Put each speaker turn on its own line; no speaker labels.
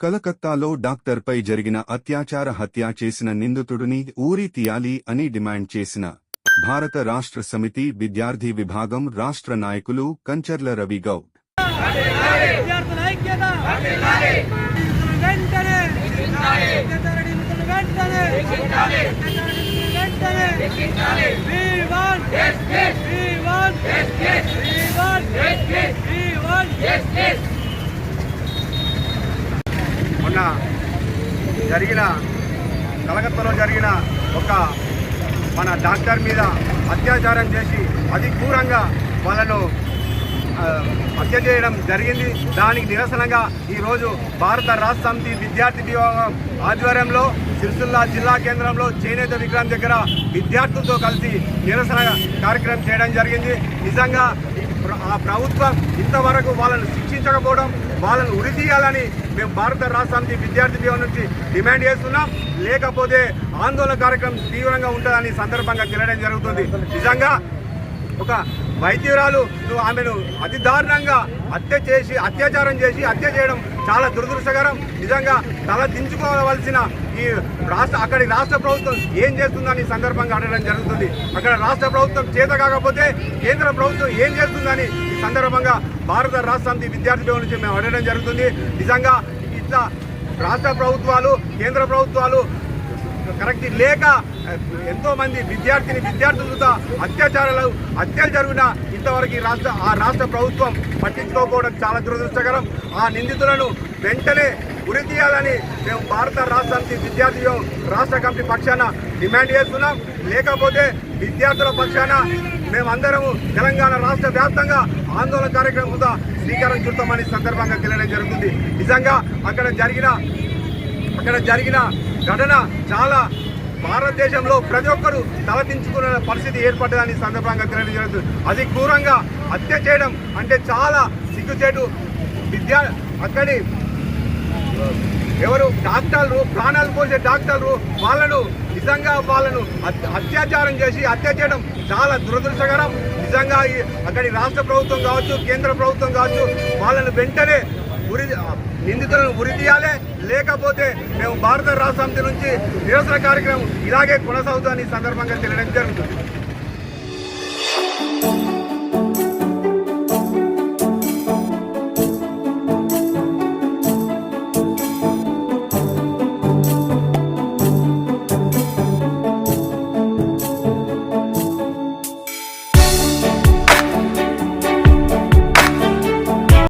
కలకత్తాలో డాక్టర్పై జరిగిన అత్యాచార హత్య చేసిన నిందితుడిని ఊరి తీయాలి అని డిమాండ్ చేసిన భారత రాష్ట్ర సమితి విద్యార్థి విభాగం రాష్ట్ర నాయకులు కంచర్ల రవి గౌడ్.
వెంటనే
నిన్న జరిగిన కలకత్తాలో జరిగిన ఒక మన డాక్టర్ మీద అత్యాచారం చేసి అతి క్రూరంగా వాళ్ళను హత్య చేయడం జరిగింది. దానికి నిరసనగా ఈరోజు భారత రాష్ట్ర సమితి విద్యార్థి విభాగం ఆధ్వర్యంలో సిరిసిల్ల జిల్లా కేంద్రంలో చేనేత విగ్రహం దగ్గర విద్యార్థులతో కలిసి నిరసన కార్యక్రమం చేయడం జరిగింది. నిజంగా ఆ ప్రభుత్వం ఇంతవరకు వాళ్ళను శిక్షించకపోవడం వాళ్ళను ఉరితీయాలని మేము భారత రాష్ట్ర సమితి విద్యార్థి విభాగం నుంచి డిమాండ్ చేస్తున్నాం. లేకపోతే ఆందోళన కార్యక్రమం తీవ్రంగా ఉంటుందని సందర్భంగా తెలియడం జరుగుతుంది. నిజంగా ఒక వైద్యురాలు నువ్వు ఆమెను అతి దారుణంగా హత్య చేసి అత్యాచారం చేసి హత్య చేయడం చాలా దురదృష్టకరం. నిజంగా తల దించుకోవలసిన ఈ రాష్ట్ర అక్కడి రాష్ట్ర ప్రభుత్వం ఏం చేస్తుందని ఈ సందర్భంగా అడగడం జరుగుతుంది. అక్కడ రాష్ట్ర ప్రభుత్వం చేత కాకపోతే కేంద్ర ప్రభుత్వం ఏం చేస్తుందని ఈ సందర్భంగా భారత రాష్ట్ర సమితి నుంచి మేము అడగడం జరుగుతుంది. నిజంగా ఇట్లా రాష్ట్ర ప్రభుత్వాలు కేంద్ర ప్రభుత్వాలు కరెక్ట్ లేక ఎంతో మంది విద్యార్థిని విద్యార్థులతో అత్యాచారాలు హత్యలు జరిగిన ఇంతవరకు రాష్ట్ర ఆ రాష్ట్ర ప్రభుత్వం పట్టించుకోకపోవడం చాలా దురదృష్టకరం. ఆ నిందితులను వెంటనే ఉరి తీయాలని మేము భారత రాష్ట్రానికి విద్యార్థి రాష్ట్ర కమిటీ పక్షాన డిమాండ్ చేస్తున్నాం. లేకపోతే విద్యార్థుల పక్షాన మేమందరము తెలంగాణ రాష్ట్ర వ్యాప్తంగా ఆందోళన కార్యక్రమంతో శ్రీకారం చుడతామని సందర్భంగా తెలియడం జరుగుతుంది. నిజంగా అక్కడ జరిగిన అక్కడ జరిగిన ఘటన చాలా భారతదేశంలో ప్రతి ఒక్కరు తలదించుకునే పరిస్థితి ఏర్పడ్డదని సందర్భంగా తెలియజేయదు అది క్రూరంగా హత్య చేయడం అంటే చాలా సిగ్గుచేటు విద్యా అక్కడి ఎవరు డాక్టర్లు ప్రాణాలు పోసే డాక్టర్లు వాళ్ళను నిజంగా వాళ్ళను అత్యాచారం చేసి హత్య చేయడం చాలా దురదృష్టకరం. నిజంగా అక్కడి రాష్ట్ర ప్రభుత్వం కావచ్చు కేంద్ర ప్రభుత్వం కావచ్చు వాళ్ళను వెంటనే ఉరి నిందితులను ఉరి తీయాలి. లేకపోతే మేము భారత రాష్ట్ర సమితి నుంచి నిరసన కార్యక్రమం ఇలాగే కొనసాగుతుందని సందర్భంగా తెలియడం జరుగుతుంది.